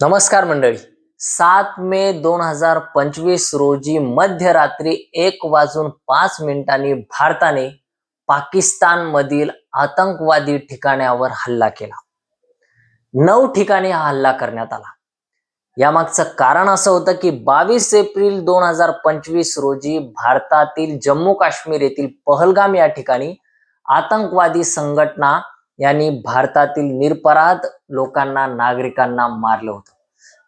नमस्कार मंडळी. सात मे दोन हजार पंचवीस रोजी मध्यरात्री एक वाजून पाच मिनिटांनी भारताने पाकिस्तानमधील आतंकवादी ठिकाण्यावर हल्ला केला. नऊ ठिकाणी हा हल्ला करण्यात आला. यामागचं कारण असं होतं की बावीस एप्रिल दोन हजार पंचवीस रोजी भारतातील जम्मू काश्मीर येथील पहलगाम या ठिकाणी आतंकवादी संघटना यांनी भारतातील निरपराध लोकांना नागरिकांना मारलं होतं.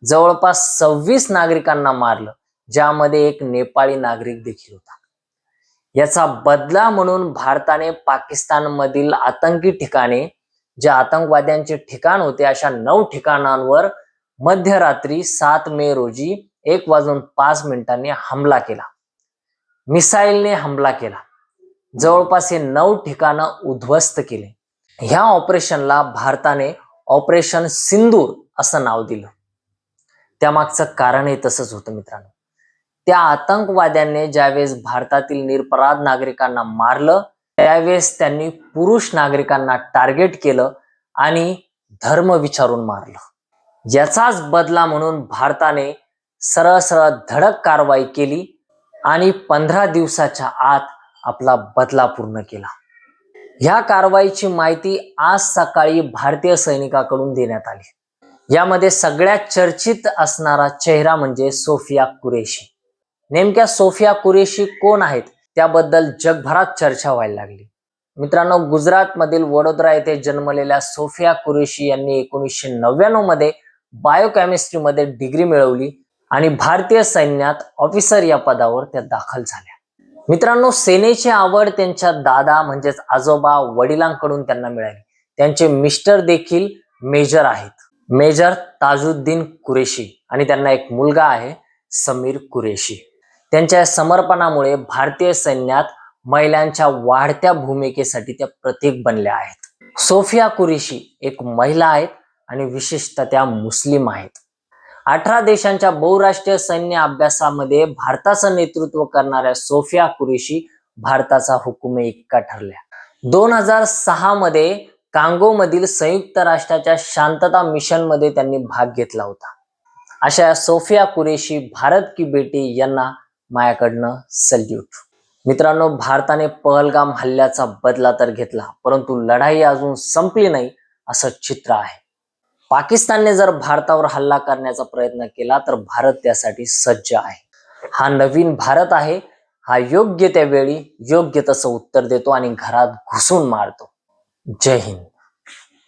जवळपास सव्वीस नागरिकांना मारलं ज्यामध्ये एक नेपाळी नागरिक देखील होता. याचा बदला म्हणून भारताने पाकिस्तानमधील आतंकी ठिकाणे जे आतंकवाद्यांचे ठिकाण होते अशा नऊ ठिकाणांवर मध्यरात्री सात मे रोजी एक वाजून पाच मिनिटांनी हमला केला. मिसाईलने हमला केला. जवळपास हे नऊ ठिकाणं उद्ध्वस्त केले. ह्या ऑपरेशनला भारताने ऑपरेशन सिंदूर असं नाव दिलं. त्यामागचं कारणही तसंच होतं मित्रांनो. त्या आतंकवाद्यांनी ज्यावेळेस भारतातील निरपराध नागरिकांना मारलं त्यावेळेस त्यांनी पुरुष नागरिकांना टार्गेट केलं आणि धर्म विचारून मारलं. याचाच बदला म्हणून भारताने सरळ सरळ धडक कारवाई केली आणि पंधरा दिवसाच्या आत आपला बदला पूर्ण केला. ह्या कारवाईची माहिती आज सकाळी भारतीय सैनिकाकडून देण्यात आली. यामध्ये सगळ्यात चर्चित असणारा चेहरा म्हणजे सोफिया कुरेशी. नेमक्या सोफिया कुरेशी कोण आहेत? त्याबद्दल जगभरात चर्चा व्हायला लागली. मित्रांनो गुजरातमधील वडोदरा येथे जन्मलेल्या सोफिया कुरेशी यांनी एकोणीसशे नव्याण्णवमध्ये बायोकेमिस्ट्रीमध्ये डिग्री मिळवली आणि भारतीय सैन्यात ऑफिसर या पदावर त्या दाखल झाल्या. मित्रांनो सेनेची आवड त्यांच्या दादा म्हणजेच आजोबा वडिलांकडून त्यांना मिळाली. त्यांचे मिस्टर देखील मेजर आहेत. मेजर ताजुद्दीन कुरेशी आणि त्यांना एक मुलगा आहे समीर कुरेशी. त्यांच्या समर्पणामुळे भारतीय सैन्यात महिलांच्या वाढत्या भूमिकेसाठी त्या प्रतीक बनल्या आहेत. सोफिया कुरेशी एक महिला आहेत आणि विशेषतः त्या मुस्लिम आहेत. अठरा देशांच्या बहुराष्ट्रीय सैन्य अभ्यासामध्ये भारताचं नेतृत्व करणाऱ्या सोफिया कुरेशी भारताचा हुकुमे इक्का ठरल्या. दोन हजार सहा मध्ये कांगोमधील संयुक्त राष्ट्राच्या शांतता मिशनमध्ये त्यांनी भाग घेतला होता. अशा सोफिया कुरेशी भारत की बेटी यांना माझ्याकडनं सल्यूट. मित्रांनो भारताने पहलगाम हल्ल्याचा बदला तर घेतला परंतु लढाई अजून संपली नाही असं चित्र आहे. पाकिस्तानने जर भारतावर हल्ला करण्याचा प्रयत्न केला तर भारत त्यासाठी सज्ज आहे. हा नवीन भारत आहे. हा योग्य त्यावेळी योग्य तसं उत्तर देतो आणि घरात घुसून मारतो. जय हिंद.